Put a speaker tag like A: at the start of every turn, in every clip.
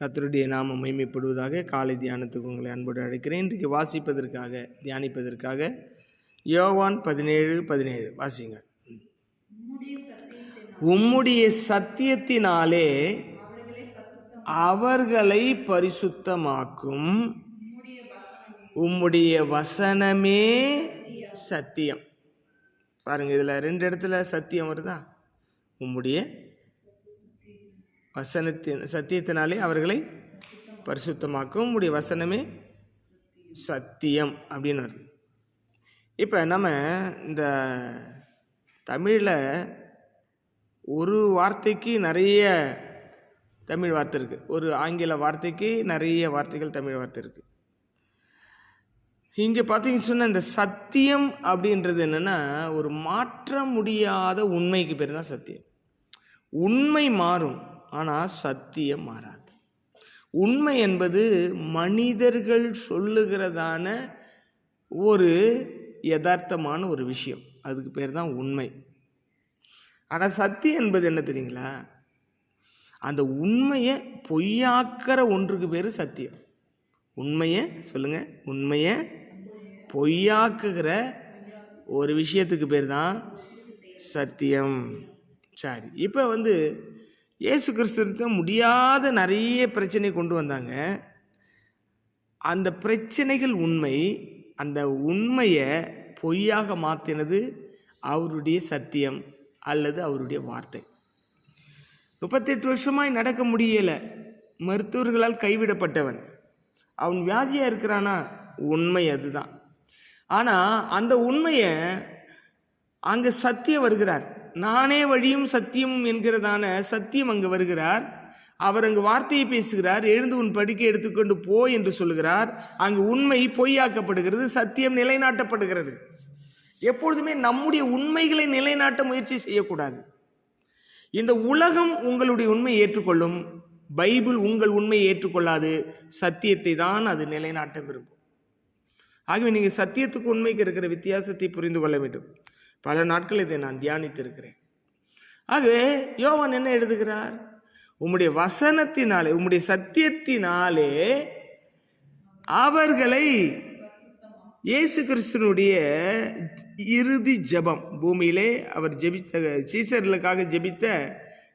A: கத்தருடைய நாம மைமைப்படுவதாக காலை தியானத்துக்கு உங்களை அன்போடு அழைக்கிறேன். இன்றைக்கு வாசிப்பதற்காக தியானிப்பதற்காக யோவான் பதினேழு பதினேழு. வாசிங்க. உம்முடைய சத்தியத்தினாலே அவர்களை பரிசுத்தமாக்கும். உம்முடைய வசனமே சத்தியம். பாருங்க இதில் ரெண்டு இடத்துல சத்தியம் வருதா? உம்முடைய வசனத்தின் சத்தியத்தினாலே அவர்களை பரிசுத்தமாக்கும் உம்முடைய வசனமே சத்தியம் அப்படின்னு வருது இப்போ நம்ம இந்த தமிழில் ஒரு வார்த்தைக்கு நிறைய தமிழ் வார்த்தை இருக்குது ஒரு ஆங்கில வார்த்தைக்கு நிறைய வார்த்தைகள் தமிழ் வார்த்தை இருக்குது இங்கே பார்த்தீங்கன்னு சொன்னால் இந்த சத்தியம் அப்படின்றது என்னென்னா ஒரு மாற்ற முடியாத உண்மைக்கு பேர் தான் சத்தியம். உண்மை மாறும். ஆனால் சத்தியம் மாறாது. உண்மை என்பது மனிதர்கள் சொல்லுகிறதான ஒரு யதார்த்தமான ஒரு விஷயம். அதுக்கு பேர் தான் உண்மை. ஆனால் சத்தியம் என்பது என்ன தெரியுங்களா? அந்த உண்மையை பொய்யாக்கிற ஒன்றுக்கு பேர் சத்தியம். உண்மையை சொல்லுங்கள் உண்மையை பொய்யாக்குகிற ஒரு விஷயத்துக்கு பேர் தான் சத்தியம். சரி இப்போ வந்து இயேசு கிறிஸ்துவ முடியாத நிறைய பிரச்சனை கொண்டு வந்தாங்க. அந்த பிரச்சனைகள் உண்மை அந்த உண்மையை பொய்யாக மாற்றினது அவருடைய சத்தியம் அல்லது அவருடைய வார்த்தை. முப்பத்தெட்டு வருஷமாய் நடக்க முடியலை. மருத்துவர்களால் கைவிடப்பட்டவன். அவன் வியாதியாக இருக்கிறானா? உண்மை அதுதான். ஆனால் அந்த உண்மையை அங்கே சத்தியம் வருகிறார். நானே வழியும் சத்தியம் என்கிறதான சத்தியம் அங்கு வருகிறார். அவர் அங்கு வார்த்தையை பேசுகிறார். எழுந்து உன் படுக்கை எடுத்துக்கொண்டு போ என்று சொல்லுகிறார். அங்கு உண்மை பொய்யாக்கப்படுகிறது. சத்தியம் நிலைநாட்டப்படுகிறது. எப்பொழுதுமே நம்முடைய உண்மைகளை நிலைநாட்ட முயற்சி செய்யக்கூடாது. இந்த உலகம் உங்களுடைய உண்மையை ஏற்றுக்கொள்ளும். பைபிள் உங்கள் உண்மையை ஏற்றுக்கொள்ளாது. சத்தியத்தை தான் அது நிலைநாட்ட விரும்பும். ஆகவே நீங்கள் சத்தியத்துக்கு உண்மைக்கு இருக்கிற வித்தியாசத்தை புரிந்து கொள்ள வேண்டும். பல நாட்கள் இதை நான் தியானித்திருக்கிறேன். ஆகவே யோவான் என்ன எழுதுகிறார்? உம்முடைய வசனத்தினாலே உம்முடைய சத்தியத்தினாலே அவர்களை இயேசு கிறிஸ்துனுடைய இறுதி ஜெபம் பூமியிலே அவர் ஜெபித்த சீசர்களுக்காக ஜெபித்த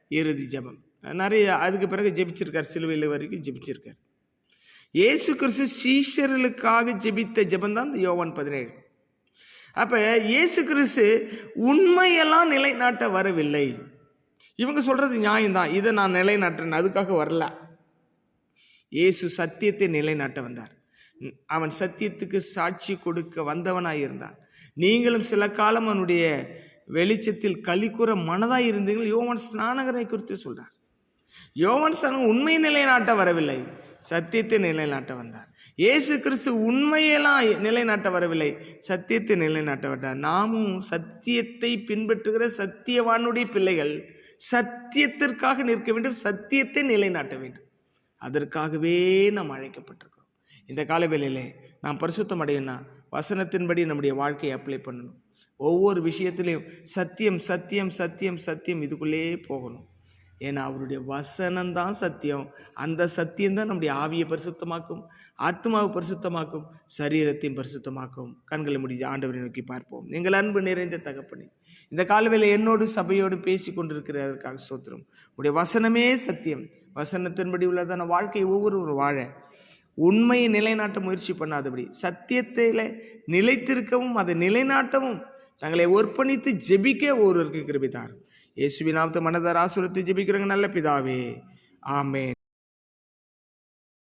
A: இறுதி ஜெபம். நிறைய அதுக்கு பிறகு ஜெபிச்சிருக்கார் சிலுவையில் வரைக்கும் ஜெபிச்சிருக்கார். இயேசு கிறிஸ்து சீஷர்களுக்காக ஜெபித்த ஜெபம் தான் யோவான் பதினேழு. அப்போ இயேசு கிறிஸ்து உண்மையெல்லாம் நிலைநாட்ட வரவில்லை. இவங்க சொல்கிறது நியாயம்தான். இதை நான் நிலைநாட்டுறேன். அதுக்காக வரல. இயேசு சத்தியத்தை நிலைநாட்ட வந்தார். அவன் சத்தியத்துக்கு சாட்சி கொடுக்க வந்தவனாக இருந்தான். நீங்களும் சில காலம் அவனுடைய வெளிச்சத்தில் கலிக்குற மனதாக இருந்தீர்கள். யோவன் ஸ்நானகரை குறித்து சொல்கிறார் யோவன் ஸ்நானம் உண்மை நிலைநாட்ட வரவில்லை. சத்தியத்தை நிலைநாட்ட வந்தார். இயேசு கிறிஸ்து உண்மையெல்லாம் நிலைநாட்ட வரவில்லை. சத்தியத்தை நிலைநாட்ட வந்தார். நாமும் சத்தியத்தை பின்பற்றுகிற சத்தியவானுடைய பிள்ளைகள் சத்தியத்திற்காக நிற்க வேண்டும். சத்தியத்தை நிலைநாட்ட வேண்டும். அதற்காகவே நாம் அழைக்கப்பட்டிருக்கிறோம். இந்த காலவேளையிலே நாம் பரிசுத்தம் அடையணும்னா வசனத்தின்படி நம்முடைய வாழ்க்கையை அப்ளை பண்ணணும். ஒவ்வொரு விஷயத்திலையும் சத்தியம் சத்தியம் சத்தியம் சத்தியம் இதுக்குள்ளே போகணும். ஏன்னா அவருடைய வசனம்தான் சத்தியம். அந்த சத்தியம்தான் நம்முடைய ஆவியை பரிசுத்தமாக்கும் ஆத்மாவை பரிசுத்தமாக்கும் சரீரத்தையும் பரிசுத்தமாக்கும். கண்களை முடிஞ்ச ஆண்டவரை நோக்கி பார்ப்போம். எங்கள் அன்பு நிறைந்த தகப்பனே இந்த காலவேளை என்னோடு சபையோடு பேசி கொண்டிருக்கிறதற்காக சோத்திரம் உடைய வசனமே சத்தியம். வசனத்தின்படி உள்ளதான வாழ்க்கை ஒவ்வொருவரும் வாழ. உண்மையை நிலைநாட்ட முயற்சி பண்ணாதபடி சத்தியத்தில் நிலைத்திருக்கவும் அதை நிலைநாட்டவும் தங்களை ஒர்ப்பணித்து ஜெபிக்க ஒருவருக்கு கிருபித்தார் இயேசுவின் நாமத்தை மனதார் ஆசுரத்தை ஜெபிக்கிறங்க நல்ல பிதாவே. ஆமேன்.